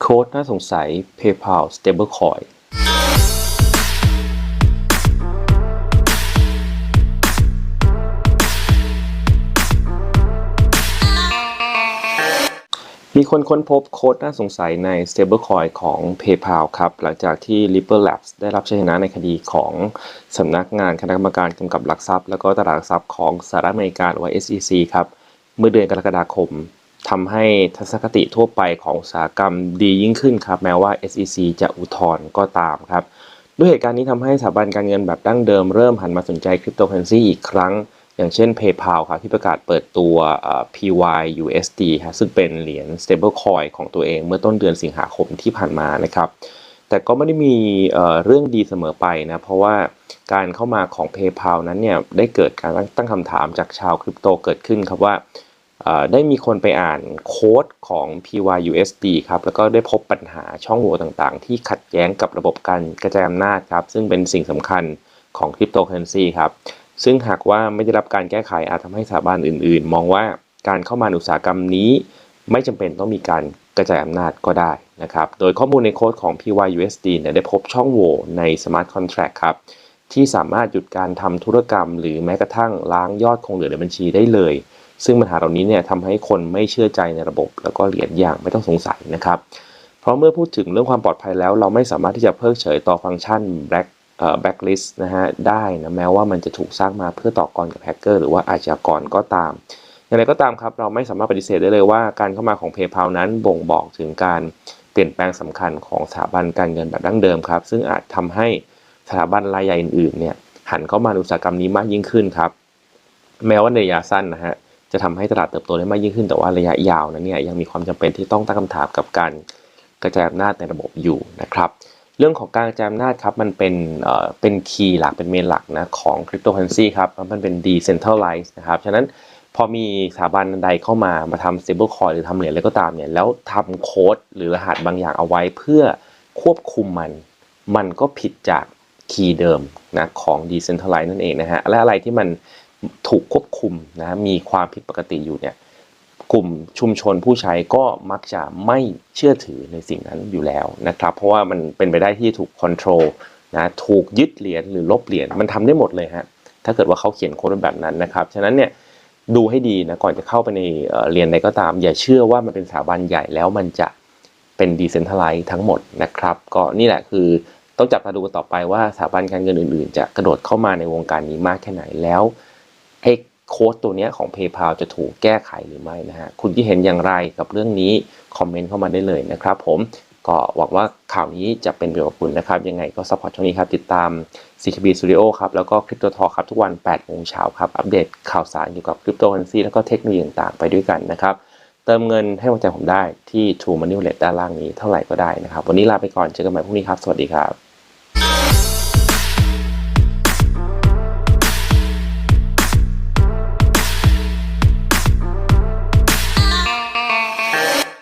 โค้ดน่าสงสัย PayPal Stablecoin มีคนค้นพบโค้ดน่าสงสัยใน stablecoin ของ PayPal ครับ หลังจากที่ Ripple Labs ได้รับชัยชนะในคดีของสำนักงานคณะกรรมการกำกับหลักทรัพย์ และก็ตลาดหลักทรัพย์ของสหรัฐอเมริกาหรือว่า SEC ครับ เมื่อเดือนกรกฎาคม ทำให้ทัศนคติทั่วไปของอุตสาหกรรมดียิ่งขึ้นครับ แม้ว่า SEC จะอุทธรณ์ก็ตามครับ ด้วยเหตุการณ์นี้ทำให้สถาบันการเงินแบบดั้งเดิมเริ่มหันมาสนใจคริปโตเคอเรนซีอีกครั้ง อย่างเช่น PayPal ครับที่ประกาศเปิดตัว PYUSD ฮะซึ่งเป็นเหรียญ stablecoin ของตัวเองเมื่อต้นเดือนสิงหาคมที่ผ่านมานะครับ แต่ก็ไม่ได้มีเรื่องดีเสมอไปนะ เพราะว่าการเข้ามาของ PayPal นั้นเนี่ยได้เกิดการตั้งคำถามจากชาวคริปโตเกิดขึ้นครับว่า ได้มีคนไปอ่านโค้ดของ PYUSD ครับ แล้วก็ได้พบปัญหาช่องโหว่ต่างๆ ที่ขัดแย้งกับระบบการกระจายอำนาจครับ ซึ่งเป็นสิ่งสำคัญของคริปโตเคอเรนซีครับ ซึ่งหากว่าไม่ได้รับการแก้ไขอาจทำให้สถาบันอื่นๆ มองว่าการเข้ามาในอุตสาหกรรมนี้ ไม่จำเป็นต้องมีการกระจายอำนาจก็ได้นะครับ โดยข้อมูลในโค้ดของ PYUSD เนี่ยได้พบช่องโหว่ใน Smart Contract ครับ ที่สามารถหยุดการทำธุรกรรม หรือแม้กระทั่งล้างยอดคงเหลือในบัญชีได้เลย ซึ่งปัญหาเหล่านี้เนี่ยทำให้คนไม่เชื่อใจในระบบ แล้วก็เหรียญอย่างไม่ต้องสงสัยนะครับ เพราะเมื่อพูดถึงเรื่องความปลอดภัยแล้ว เราไม่สามารถที่จะเพิกเฉยต่อฟังก์ชัน black เอ่อ blacklist นะฮะได้นะแม้ว่ามันจะถูกสร้างมาเพื่อต่อกรกับแฮกเกอร์หรือว่าอาชญากรก็ตามอย่างไรก็ตามครับ เราไม่สามารถปฏิเสธได้เลยว่าการเข้ามาของ PayPal นั้นบ่งบอกถึงการเปลี่ยนแปลงสำคัญของสถาบันการเงินแบบดั้งเดิมครับ ซึ่งอาจทำให้สถาบันรายใหญ่อื่นๆเนี่ยหันเข้ามาในอุตสาหกรรมนี้มากยิ่งขึ้นครับ แม้ว่าในระยะสั้นนะฮะ จะทำให้ตลาดเติบโตได้มากยิ่งขึ้นแต่ว่าระยะยาวนั้นเนี่ยยังมีความจำเป็นที่ต้องตั้งคำถามกับการกระจายอำนาจในระบบอยู่นะครับ เรื่องของการกระจายอำนาจครับมันเป็นเอ่อเป็นคีย์หลักเป็นเมนหลักนะของคริปโตเคอเรนซีครับมันเป็น decentralized นะครับฉะนั้นพอมีสถาบันใดเข้ามามาทำ stable coin หรือทำเหรียญอะไรก็ตามเนี่ยแล้วทำโค้ดหรือรหัสบางอย่างเอาไว้เพื่อควบคุมมัน มันก็ผิดจากคีย์เดิมนะของ decentralized นั่นเองนะฮะและอะไรที่มัน ถูกควบคุมนะมีความผิดปกติอยู่เนี่ยกลุ่มชุมชนผู้ใช้ก็มักจะไม่เชื่อถือในสิ่งนั้นอยู่แล้วนะครับ เพราะว่ามันเป็นไปได้ที่ถูกคอนโทรลนะถูกยึดเหรียญหรือลบเหรียญมันทำได้หมดเลยฮะถ้าเกิดว่าเขาเขียนโค้ดแบบนั้นนะครับฉะนั้นเนี่ยดูให้ดีนะก่อนจะเข้าไปในเรียนใดก็ตาม อย่าเชื่อว่ามันเป็นสถาบันใหญ่แล้วมันจะเป็นดีเซนทัลไลซ์ทั้งหมดนะครับ ก็นี่แหละคือต้องจับตาดูต่อไปว่าสถาบันการเงินอื่น ๆ จะกระโดดเข้ามาในวงการนี้มากแค่ไหนแล้ว ไอ้โค้ดตัวนี้ของ PayPal จะถูกแก้ไขหรือไม่นะฮะ คุณคิดเห็นอย่างไรกับเรื่องนี้ คอมเมนต์เข้ามาได้เลยนะครับผม ก็หวังว่าข่าวนี้จะเป็นประโยชน์กับคุณนะครับ ยังไงก็ซัพพอร์ตช่องนี้ครับ ติดตาม CKB Studio ครับ แล้วก็ Crypto Talk ครับ ทุกวัน8โมงเช้าครับ อัปเดตข่าวสารเกี่ยวกับคริปโตเคอเรนซีแล้วก็เทคโนโลยีต่างๆ ไปด้วยกันนะครับ เติมเงินให้หัวใจผมได้ที่ True Money Wallet ด้านล่างนี้เท่าไหร่ก็ได้นะครับ วันนี้ลาไปก่อน เจอกันใหม่พรุ่งนี้ครับ สวัสดีครับ